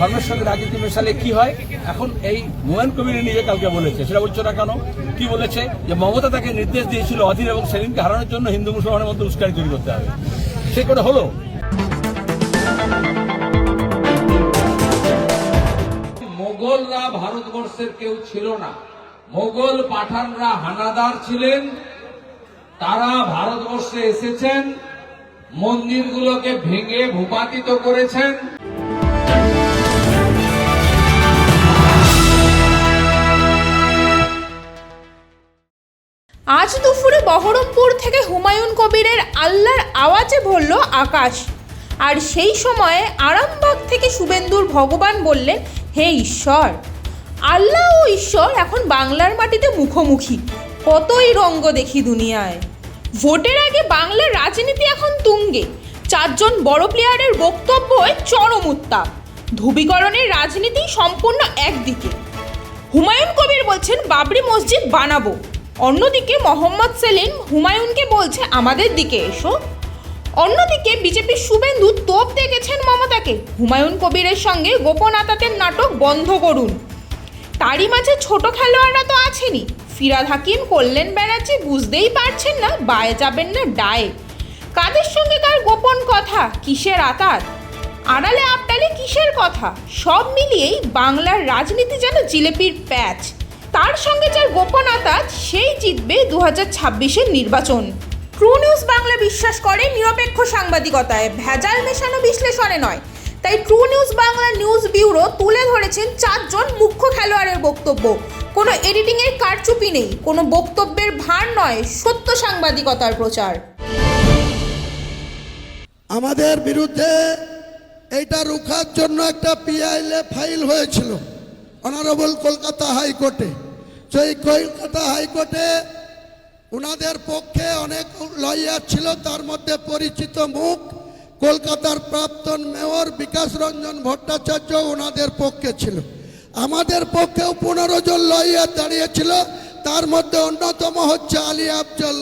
ধর্মের সঙ্গে রাজনীতি মেশালে কি হয়? এখন এই হুমায়ুন কবির নিজে কালকে বলেছে। সেটা বলছো না কেন? কি বলেছে? যে মমতা তাকে নির্দেশ দিয়েছিল অধীর এবং সেলিমকে হারানোর জন্য হিন্দু মুসলমানের মধ্যে উস্কানি তৈরি করতে হবে। সে করে হলো। মোগলরা ভারতবর্ষের কেউ ছিল না। মোগল পাঠানরা হানাদার ছিলেন। তারা ভারতবর্ষে এসেছেন। মন্দিরগুলোকে ভেঙে ভূপাতিত করেছেন। আজ দুপুরে বহরমপুর থেকে হুমায়ুন কবিরের আল্লাহর আওয়াজে ভরল আকাশ। আর সেই সময়ে আরামবাগ থেকে শুভেন্দুর ভগবান বললেন, হে ঈশ্বর, আল্লাহ ও ঈশ্বর এখন বাংলার মাটিতে মুখোমুখি। কতই রঙ্গ দেখি দুনিয়ায়। ভোটের আগে বাংলার রাজনীতি এখন তুঙ্গে। চারজন বড় প্লেয়ারের বক্তব্যে চরম উত্তাপ। ধ্রুবীকরণের রাজনীতি সম্পূর্ণ একদিকে। হুমায়ুন কবির বলছেন, বাবরি মসজিদ বানাবো। অন্যদিকে মোহাম্মদ সেলিম হুমায়ুনকে বলছে, আমাদের দিকে এসো। অন্যদিকে বিজেপির শুভেন্দু তোপ দেখেছেন মমতাকে। হুমায়ুন কবিরের সঙ্গে গোপন আতাতের নাটক বন্ধ করুন। তারই মাঝে ছোট খেলোয়াড়রা তো আছেনই। ফিরাদ হাকিম, কল্যাণ ব্যানার্জি বুঝতেই পারছেন না, বায়ে যাবেন না ডায়ে। কাদের সঙ্গে কার গোপন কথা? কিসের আতাত? আড়ালে আপটালে কিসের কথা? সব মিলিয়েই বাংলার রাজনীতি যেন জিলেপির প্যাচ। তার সঙ্গে যার গোপন আতাত, সেই জিতবে দু হাজার ছাব্বিশের নির্বাচন। ট্রু নিউজ বাংলা বিশ্বাস করে নিরপেক্ষ সাংবাদিকতায়, ভেজাল মেশানো বিশ্লেষণে নয়। তাই true news Bangla news bureau তুলে ধরেছেন চারজন মুখ্য খেলোয়াড়ের বক্তব্য। কোনো এডিটিংয়ের কারচুপি নেই, কোনো বক্তব্যের ভার নয়, সত্য সাংবাদিকতার প্রচার। আমাদের বিরুদ্ধে এইটা রুখার জন্য একটা পিআইএলএ ফাইল হয়েছিল। অনারেবল কলকাতা হাইকোর্টে। সেই কলকাতা হাইকোর্টে ওনাদের পক্ষে অনেক লয়ার ছিল তার মধ্যে পরিচিত মুখ কলকাতার প্রাক্তন মেয়র বিকাশ রঞ্জন ভট্টাচার্য ওনাদের পক্ষে ছিল। আমাদের পক্ষেও পনেরো জন লয়ার দাঁড়িয়েছিল তার মধ্যে অন্যতম হচ্ছে আলী আফজল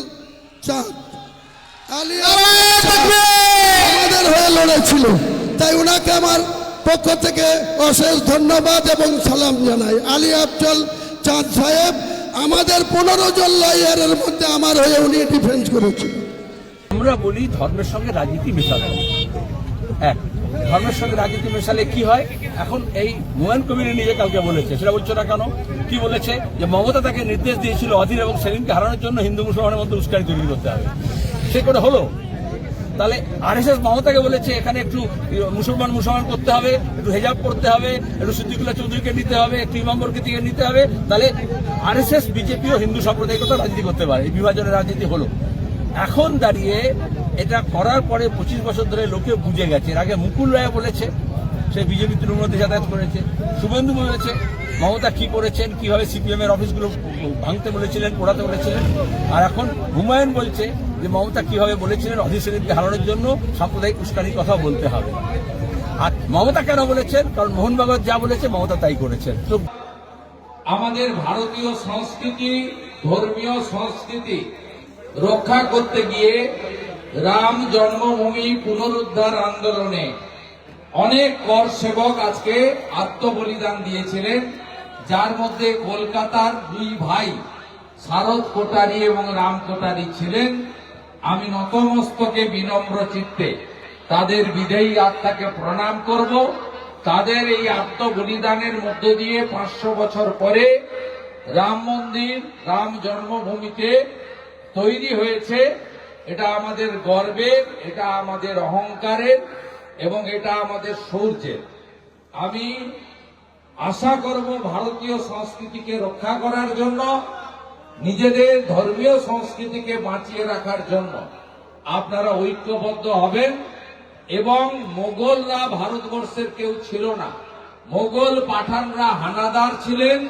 চাঁদ। আলী আফজল আমাদের হয়ে লড়েছিল তাই ওনাকে আমার পক্ষ থেকে অশেষ ধন্যবাদ এবং সালাম জানাই। আলী আফজল চাঁদ সাহেব, আমাদের পনেরো জন লয়ারের মধ্যে আমার হয়ে উনি ডিফেন্স করেছিল আমরা বলি ধর্মের সঙ্গে রাজনীতি মেশানো এক, ধর্মের সঙ্গে রাজনীতি মেশালে কি হয়? এখন এই হুমায়ুন কবির নিজে কালকে বলেছে, সেটা বলছো না কেন? কি বলেছে? যে মমতা তাকে নির্দেশ দিয়েছিল অধীর এবং সেলিমকে হারানোর জন্য হিন্দু মুসলমানের মধ্যে উস্কানি তৈরি করতে হবে। সে করে হলো। তাহলে আরএসএস মমতাকে বলেছে, এখানে একটু মুসলমান মুসলমান করতে হবে, একটু হেজাব করতে হবে, একটু সিদ্দিকুল্লাহ চৌধুরীকে নিতে হবে একটু ইমামবরকে থেকে নিতে হবে, তাহলে আর এস আরএসএস বিজেপিও হিন্দু সাম্প্রদায়িকতা রাজনীতি করতে পারে। এই বিভাজনের রাজনীতি হলো। এখন দাঁড়িয়ে এটা করার পরে পঁচিশ বছর ধরে লোকে বুঝে গেছে। এর আগে মুকুল রায় বলেছে, সে বিজেপি তৃণমূলতে যাতায়াত করেছে, শুভেন্দু বলেছে মমতা কি করেছেন, কীভাবে সিপিএম এর অফিসগুলো ভাঙতে বলেছিলেন, পোড়াতে বলেছিলেন? আর এখন হুমায়ুন বলছে যে মমতা কীভাবে বলেছিলেন সেলিমকে হারানোর জন্য সাম্প্রদায়িক উস্কানির কথা বলতে হবে। আর মমতা কেন বলেছেন? কারণ মোহন বাগান যা বলেছে, মমতা তাই করেছেন। তো আমাদের ভারতীয় সংস্কৃতি, ধর্মীয় সংস্কৃতি রক্ষা করতে গিয়ে রাম জন্মভূমি পুনরুদ্ধার আন্দোলনে অনেক কর সেবক আজকে আত্মবলিদান দিয়েছিলেন। যার মধ্যে কলকাতার দুই ভাই, শারদ কোটারি এবং রাম কোটারি ছিলেন, আমি নতমস্তকে বিনম্র চিত্তে তাদের বিদেয়ী আত্মাকে প্রণাম করব। তাদের এই আত্মবলিদানের মধ্য দিয়ে পাঁচশো বছর পরে রাম মন্দির, রাম জন্মভূমিতে তৈরি হয়েছে। এটা আমাদের গর্বের, এটা আমাদের অহংকারের এবং এটা আমাদের সৌর্যের। আমি আশা করব ভারতীয় সংস্কৃতিকে রক্ষা করার জন্য, নিজেদের ধর্মীয় সংস্কৃতিকে বাঁচিয়ে রাখার জন্য আপনারা ঐক্যবদ্ধ হবেন এবং মোগলরা ভারতবর্ষের কেউ ছিল না। মোগল পাঠানরা হানাদার ছিলেন,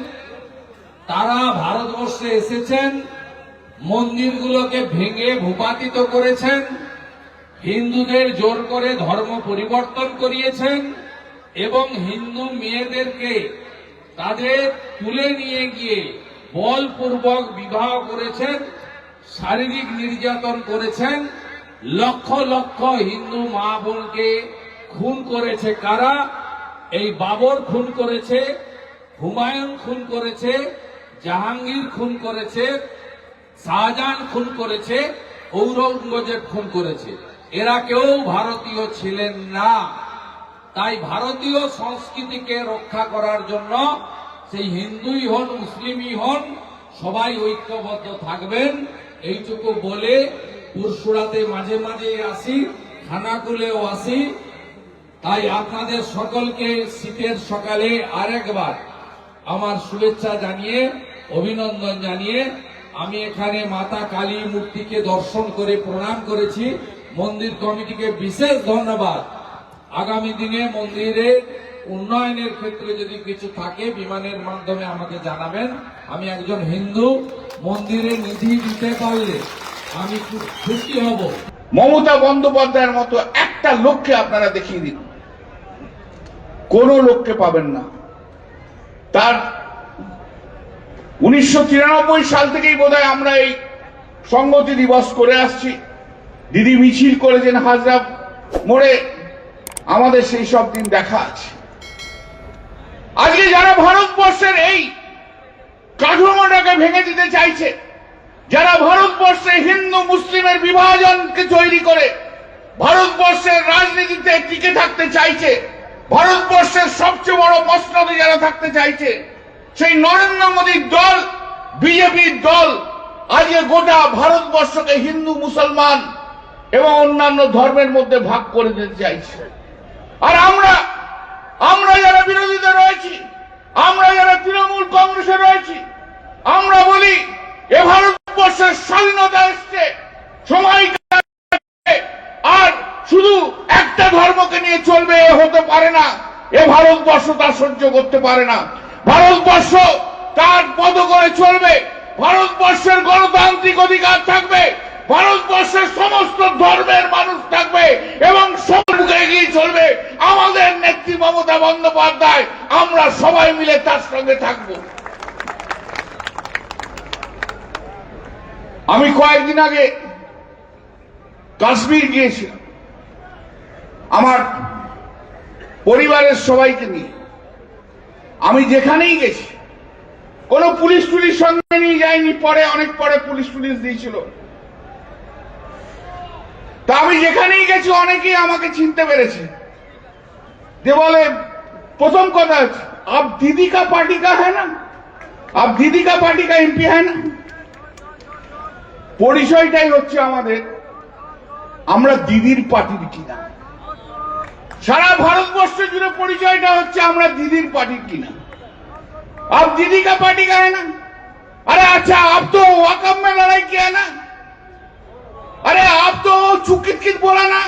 তারা ভারতবর্ষে এসেছেন, মন্দিরগুলোকে ভেঙে ভূপাতিত করেছেন, হিন্দুদের জোর করে ধর্ম পরিবর্তন করিয়েছেন। এবং হিন্দু মেয়েদেরকে তাদের তুলে নিয়ে গিয়ে বলপূর্বক বিবাহ করেছেন, শারীরিক নির্যাতন করেছেন, লক্ষ লক্ষ হিন্দু মা বোনকে খুন করেছে কারা? এই বাবর খুন করেছে, হুমায়ুন খুন করেছে, জাহাঙ্গীর খুন করেছে, শাহজাহান খুন করেছে, ঔরঙ্গজেব খুন করেছে। এরা কেউ ভারতীয় ছিলেন না। তাই ভারতীয় সংস্কৃতিকে রক্ষা করার জন্য সেই হিন্দুই হন, মুসলিমই হন, সবাই ঐক্যবদ্ধ থাকবেন। এইটুকু বলে পুরসুরাতে মাঝে মাঝে আসি, খানাকুলেও আসি। তাই আপনাদের সকলকে শীতের সকালে আরেকবার আমার শুভেচ্ছা জানিয়ে, অভিনন্দন জানিয়ে আমি এখানে মাতা কালী মূর্তিকে দর্শন করে প্রণাম করেছি। মন্দির কমিটিকে বিশেষ ধন্যবাদ। আগামী দিনে মন্দিরের উন্নয়নের ক্ষেত্রে যদি কিছু থাকে, বিমানের মাধ্যমে আমাকে জানাবেন। আমি একজন হিন্দু, মন্দিরে নিধি দিতে পারলে আমি খুব খুশি হব। মমতা বন্দ্যোপাধ্যায়ের মতো একটা লোককে আপনারা দেখিয়ে দিন। কোন লোককে পাবেন না। তার উনিশশো তিরানব্বই সাল থেকেই বোধহয় আমরা এই সংগতি দিবস করে আসছি। দিদি মিছিল করেছেন হাজরা মোড়ে। আমাদের সেই সব দিন দেখা আছে। আজকে যারা ভারতবর্ষের এই কাঠামোটাকে ভেঙে দিতে চাইছে, যারা ভারতবর্ষে হিন্দু মুসলিমের বিভাজনকে তৈরি করে ভারতবর্ষের রাজনীতিতে টিকে থাকতে চাইছে, ভারতবর্ষের সবচেয়ে বড় মসনদে যারা থাকতে চাইছে, সেই নরেন্দ্র মোদীর দল, বিজেপির দল, আজকে গোটা ভারতবর্ষকে হিন্দু, মুসলমান এবং অন্যান্য ধর্মের মধ্যে ভাগ করে দিতে চাইছে আর আমরা আমরা যারা বিরোধীতে রয়েছি আমরা যারা তৃণমূল কংগ্রেসে রয়েছি আমরা বলি এ ভারতবর্ষের স্বাধীনতা এসছে সময় কাটছে, আর শুধু একটা ধর্মকে নিয়ে চলবে এ হতে পারে না এ ভারতবর্ষ তা সহ্য করতে পারে না। ভারতবর্ষ তার পদ করে চলবে। ভারতবর্ষের গণতান্ত্রিক অধিকার থাকবে। ভারতবর্ষের সমস্ত ধর্মের মানুষ থাকবে এবং সম্মুখে এগিয়ে চলবে। আমাদের নেত্রী মমতা বন্দ্যোপাধ্যায়, আমরা সবাই মিলে তার সঙ্গে থাকব। আমি কয়েকদিন আগে কাশ্মীর গিয়েছিলাম। আমার পরিবারের সবাইকে নিয়ে। আমি যেখানেই গেছি, কোন পুলিশ টুলিশ সঙ্গে নিয়ে যাইনি পরে, অনেক পরে পুলিশ টুলিশ দিয়েছিল। তা আমি যেখানেই গেছি, অনেকেই আমাকে চিনতে পেরেছে। যে বলে, প্রথম কথা হচ্ছে, আপ দিদি কা পার্টি কা হ্যাঁ না? আপ দিদি কা পার্টি কা এমপি হ্যাঁ না? পরিচয়টাই হচ্ছে আমাদের, আমরা দিদির পার্টির কিনা। সারা ভারতবর্ষ জুড়ে পরিচয়টা হচ্ছে আমরা দিদির পার্টির কিনা आप दीदी का पार्टी का है ना अरे अच्छा आप तो वाकम में लड़ाई किया है ना अरे आप तो चुकित कित बोला না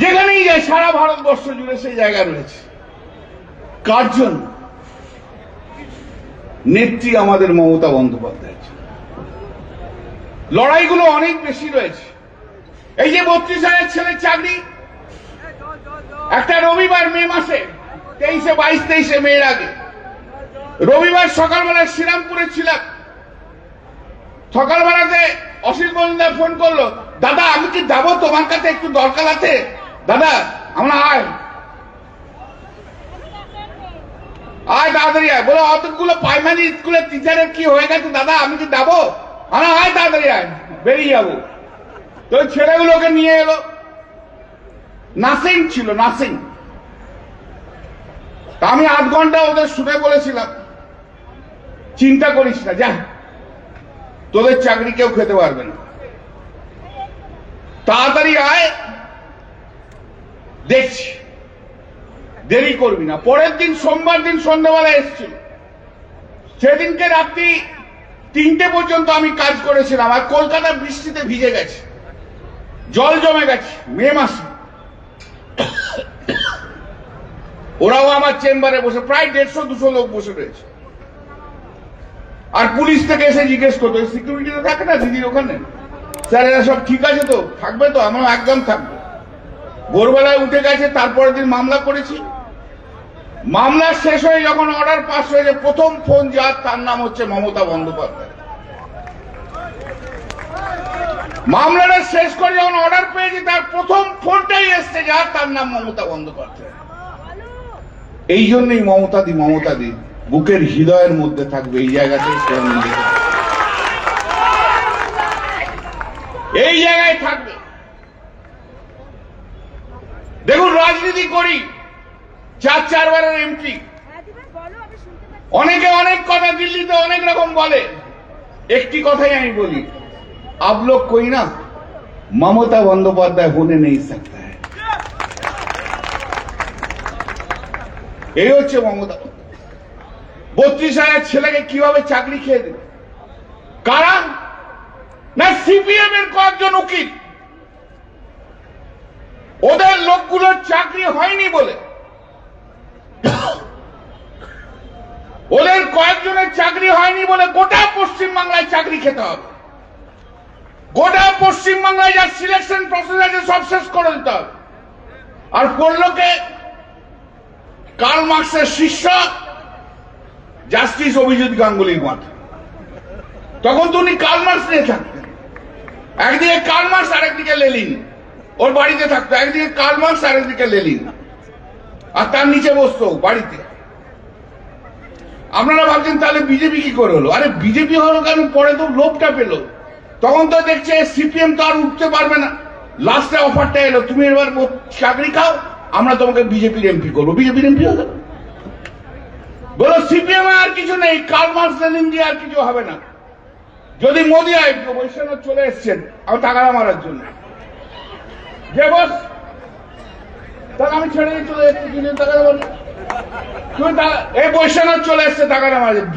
যেখানেই যায় সারা ভারতবর্ষ জুড়ে সেই জায়গা রয়েছে কার জন্য নেত্রী আমাদের মমতা বন্দ্যোপাধ্যায় লড়াইগুলো অনেক বেশি রয়েছে এই যে বত্রিশ হাজার ছেলের চাকরি, একটা রবিবার মে মাসে, তেইশে, বাইশ, তেইশে মেয়ের আগে। রবিবার সকালবেলা শ্রীরামপুরে ছিলাম। সকালবেলাতে অসিত মজুমদার ফোন করল, দাদা, আমি কি যাব? তোমার কাছে একটু দরকার আছে? দাদা, আমরা আয়। আয় তাড়াতাড়ি আয়। বলো, অতগুলো প্রাইমারি স্কুলের টিচারের কি হয়ে গেছে, দাদা? আমি কি যাব? আমরা আয় তাড়াতাড়ি আয়, বেরিয়ে যাব। তো ওই ছেলেগুলোকে নিয়ে এলো। নাসিং ছিল নাসিং তা আমি আধ ঘণ্টা ওদের শুনে বলেছিলাম। চিন্তা করিস না, যা। তোদের চাকরি কেউ খেতে পারবে না। তাড়াতাড়ি আয়। দেখছি। দেরি করবি না। পরের দিন সোমবার দিন সন্ধ্যাবেলা এসছিল সেদিনকে রাত্রি তিনটে পর্যন্ত আমি কাজ করেছিলাম আর কলকাতা বৃষ্টিতে ভিজে গেছে। জল জমে গেছে, মে মাসে। ওরাও আমার চেম্বারে বসে, প্রায় দেড়শো, দুশো লোক বসে রয়েছে। আর পুলিশ থেকে এসে জিজ্ঞেস করতো সিকিউরিটি তো থাকে না দিদির ওখানে? স্যার এরা সব ঠিক আছে তো, থাকবে তো আমরা একদম থাকব। ভোরবেলায় উঠে গেছে, তারপরের দিন মামলা করেছি। মামলা শেষ হয়ে যখন অর্ডার পাস হয়েছে প্রথম ফোন যার, তার নাম হচ্ছে মমতা বন্দ্যোপাধ্যায়। মামলাটা শেষ করে যখন অর্ডার পেয়েছি, তার প্রথম ফোনটাই এসছে যার তার নাম মমতা বন্দ্যোপাধ্যায়। এই জন্যই মমতাদি মমতাদি, বুকের হৃদয়ের মধ্যে থাকবে এই জায়গাতে এই জায়গায় থাকবে। দেখুন, রাজনীতি করি, চার চারবারের এমপি অনেকে অনেক কথা দিল্লিতে অনেক রকম বলে। একটি কথাই আমি বলি आप लोग कोई ना ममता बंदोपाध्याय होने नहीं सकता है এই হচ্ছে মমতা বত্রিশ হাজার ছেলেকে কিভাবে চাকরি খেয়ে দেবে কারা না সিপিএম এর কয়েকজন উকিল ওদের লোকগুলোর চাকরি হয়নি বলে ওদের কয়েকজনের চাকরি হয়নি বলে গোটা পশ্চিম বাংলায় চাকরি খেতে হবে গোটা পশ্চিম বাংলায় যার সিলেকশন প্রসেস আছে, সব শেষ করে দিতে হবে। আর পড়লোকে কার্ল মার্কসের শিষ্য জাস্টিস অভিজিৎ গাঙ্গুলির মত তখন তো উনি কার্ল মার্কস নিয়ে থাকতেন। একদিকে কার্ল মার্কস আর একদিকে লেলিন ওর বাড়িতে থাকতো, একদিকে কার্ল মার্কস আর একদিকে লেলিন আর তার নিচে বসতো বাড়িতে। আপনারা ভাবছেন তাহলে বিজেপি কি করে হলো? আরে বিজেপি হলো কেন? পরে তো লোভটা পেল। তখন তো দেখছে সিপিএম তো আর উঠতে পারবে না। লাস্টে অফারটা এলো, তুমি এবার চাকরি খাও, আমরা তোমাকে বিজেপির এমপি করব। বিজেপির এমপি হয়ে বলো, সিপিএম আর কিছু নেই মার্কস লেনিন দিয়ে আর কিছু হবে না। যদি মোদি আয় বৈষ্ণব চলে এসছেন, আমার টাকাটা মারার জন্য। যে বস তাহলে আমি ছেড়ে দিয়ে চলে এসেছি কিছু টাকা দেবো না। তুমি এই বৈষ্ণব চলে এসছে টাকাটা মারার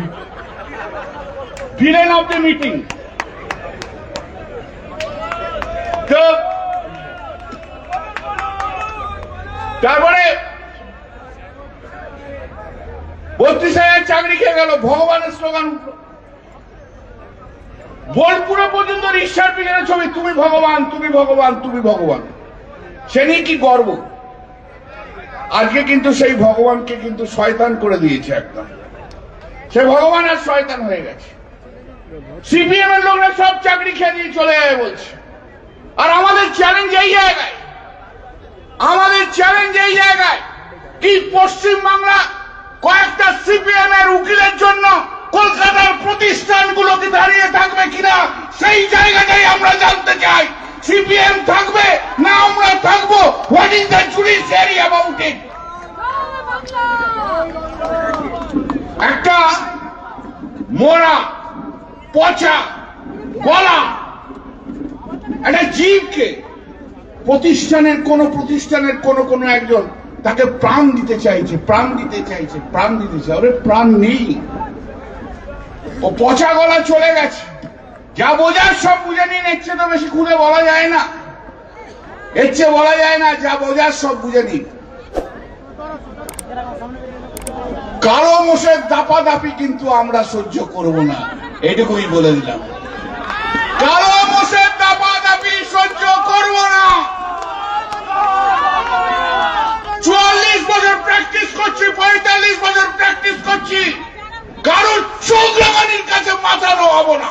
ভিলেন অফ দ্য মিটিং তো তারপরে বত্রিশ হাজার চাকরি খেয়ে গেল, ভগবানের স্লোগান উঠল। বোলপুরে পর্যন্ত রিক্সার পিছনে ছবি, তুমি ভগবান তুমি ভগবান তুমি ভগবান। সে নিয়ে কি গর্ব? আজকে কিন্তু সেই ভগবানকে কিন্তু শয়তান করে দিয়েছে একদম। সে ভগবান আর শয়তান হয়ে গেছে। সিপিএম এর লোকরা সব চাকরি খেয়ে দিয়ে চলে যায় বলছে। আর আমাদের চ্যালেঞ্জ এই জায়গায়। আমাদের চ্যালেঞ্জ এই জায়গায় কি পশ্চিম বাংলা কয়েকটা সিপিএম এর উকিলের জন্য কলকাতার প্রতিষ্ঠানগুলোকে দাঁড়িয়ে থাকবে কিনা, সেই জায়গাটাই আমরা জানতে চাই। সিপিএম থাকবে না আমরা থাকব? What is the judiciary about it একটা মোরা পচা, গলা একটা জীবকে প্রতিষ্ঠানের কোন প্রতিষ্ঠানের কোন কোন একজন তাকে প্রাণ দিতে চাইছে, প্রাণ দিতে চাইছে, প্রাণ দিতে চাই ওরে প্রাণ নেই। ও পচা গলা চলে গেছে। যা বোঝার সব বুঝে নিন, এর চেয়ে তো বেশি খুলে বলা যায় না। এর চেয়ে বলা যায় না, যা বোঝার সব বুঝে নিন। কারও মোষের দাপাদাপি কিন্তু আমরা সহ্য করব না। এটুকুই বলে দিলাম। কারও মোষের দাপাদাপি সহ্য করব না চুয়াল্লিশ বছর প্র্যাকটিস করছি পঁয়তাল্লিশ বছর প্র্যাকটিস করছি কারোর চোখ লাগানির কাছে মাথানো হব না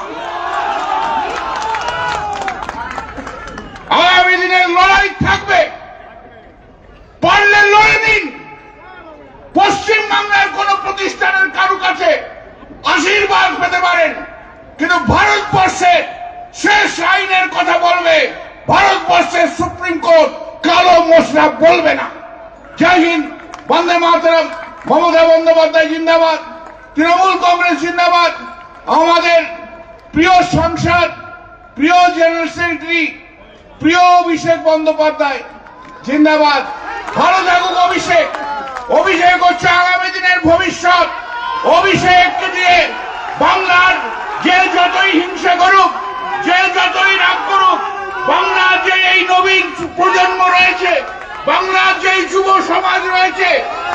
আগামী দিনের লড়াই থাকবে পারলে লড়ে নিন পশ্চিম বাংলার কোন প্রতিষ্ঠানের কারও কাছে আশীর্বাদ পেতে পারেন কিন্তু ভারতবর্ষের শেষ আইনের কথা বলবে ভারতবর্ষের সুপ্রিম কোর্ট কালো মশলা বলবে না। জয় হিন্দ, বন্দে মাতরম, মমতা বন্দ্যোপাধ্যায় জিন্দাবাদ, তৃণমূল কংগ্রেস জিন্দাবাদ, আমাদের প্রিয় সংসদ, প্রিয় জেনারেল সেক্রেটারি, প্রিয় অভিষেক বন্দ্যোপাধ্যায় জিন্দাবাদ। ভালো থাকুক অভিষেক। অভিষেক হচ্ছে আগামী দিনের ভবিষ্যৎ। অভিষেককে দিয়ে বাংলার যে যতই হিংসা করুক, যে যতই রাগ করুক, বাংলার যে এই নবীন প্রজন্ম রয়েছে বাংলার যে যুব সমাজ রয়েছে,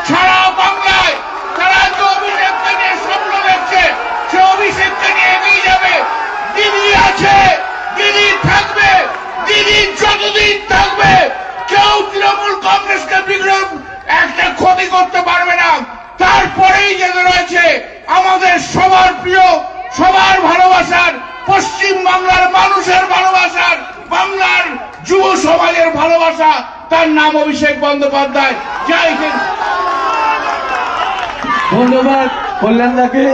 সারা বাংলায় তারা যে অভিষেককে নিয়ে স্বপ্ন দেখছে, সে অভিষেককে নিয়ে এগিয়ে যাবে। দিদি আছে, দিদি থাকবে, দিদি যতদিন থাকবে, কেউ তৃণমূল কংগ্রেসকে বিগ্রহ একটা ক্ষতি করতে পারবে না। তারপরেই যেটা রয়েছে আমাদের সবার প্রিয়, সবার ভালোবাসার পশ্চিম বাংলার মানুষের ভালোবাসার যুব সমাজের ভালোবাসা তার নাম অভিষেক বন্দ্যোপাধ্যায়। ধন্যবাদ কল্যাণদাকে।